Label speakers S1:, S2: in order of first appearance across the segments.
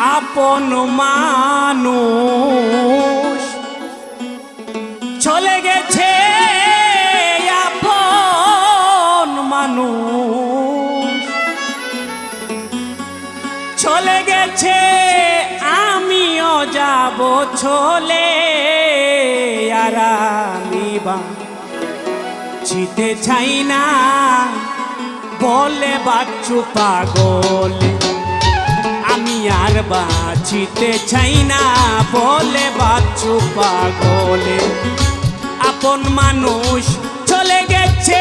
S1: আপন মানুষ। চলে গেছে আপন মানুষ। চলে গেছে, আমিও যাব চলে, আর আমি চিতে চাই না বলে বাচ্চু পাগল। আর বাঁচিতে চাই না বলে বাচ্চু পাগলে আপন মানুষ চলে গেছে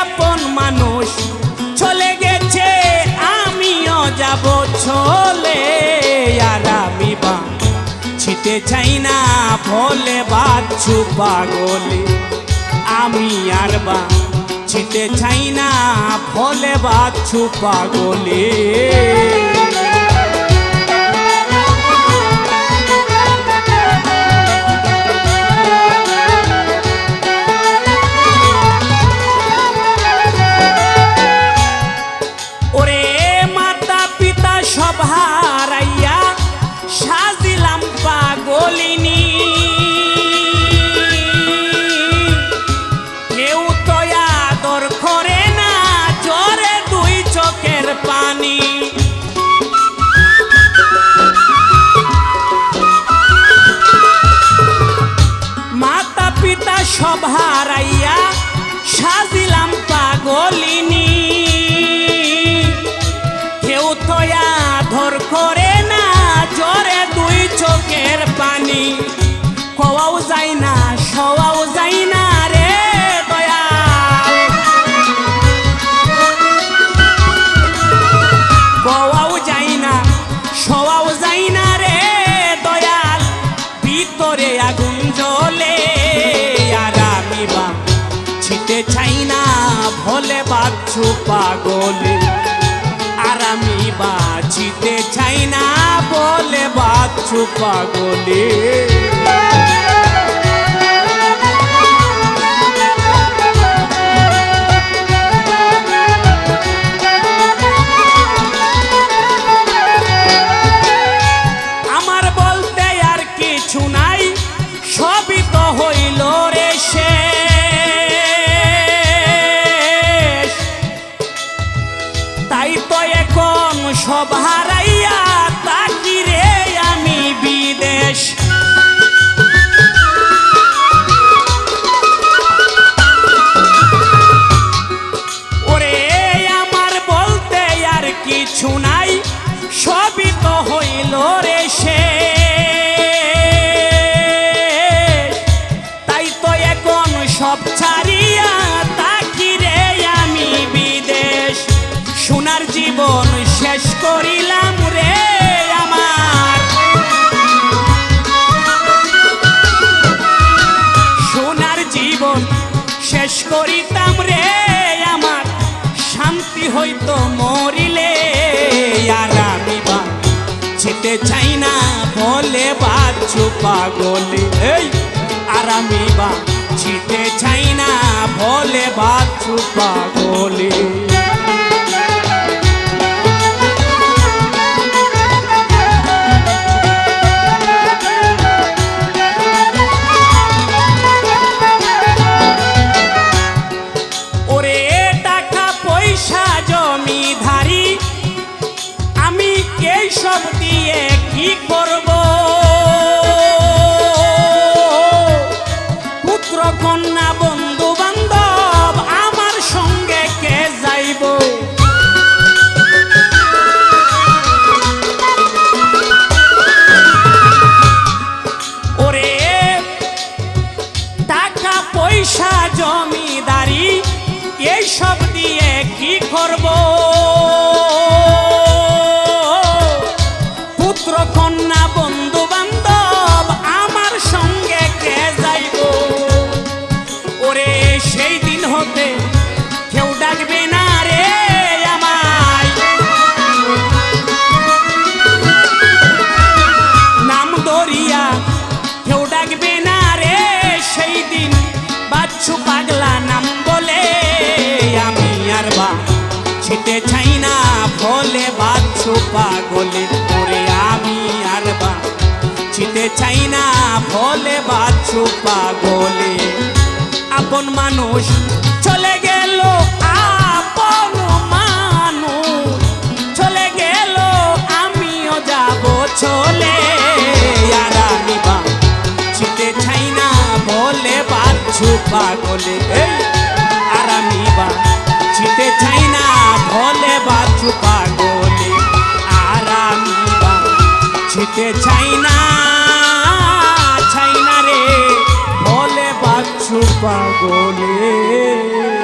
S1: আপন মানুষ চলে গেছে আমিও যাব চলে আর আমি বাঁচিতে চাই না বলে বাচ্চু পাগলে আমি আর বাঁচিতে চাই না ফলে বাচ্চু পাগলে বলে, বাচ্চু পাগলে। আমার বলতে আর কিছু নাই, সবই হইল রে শেষ। তাই তো এখন সব করিতাম রে আমার, শান্তি হইতো মরিলে। আর আমি বা যেতে চাই না বলে বাচ্চু পাগলে। এই, আর আমি বা যেতে চাই না বলে বাচ্চু পাগলে। ঠিক বলে বাচ্চু পাগলে, ওরে আমি আর বা চিতে চাই না ভোলে বাচ্চু পাগলে, আপন মানুষ চলে গেল, আপন মানুষ চলে গেল, আমিও যাব চলে, আর আমি বা চিতে চাই না, বলে বাচ্চু পাগলে আর আমি বা চিতে চাই চিতে চাই না চাই না রে। বলে বাচ্চু পাগলে।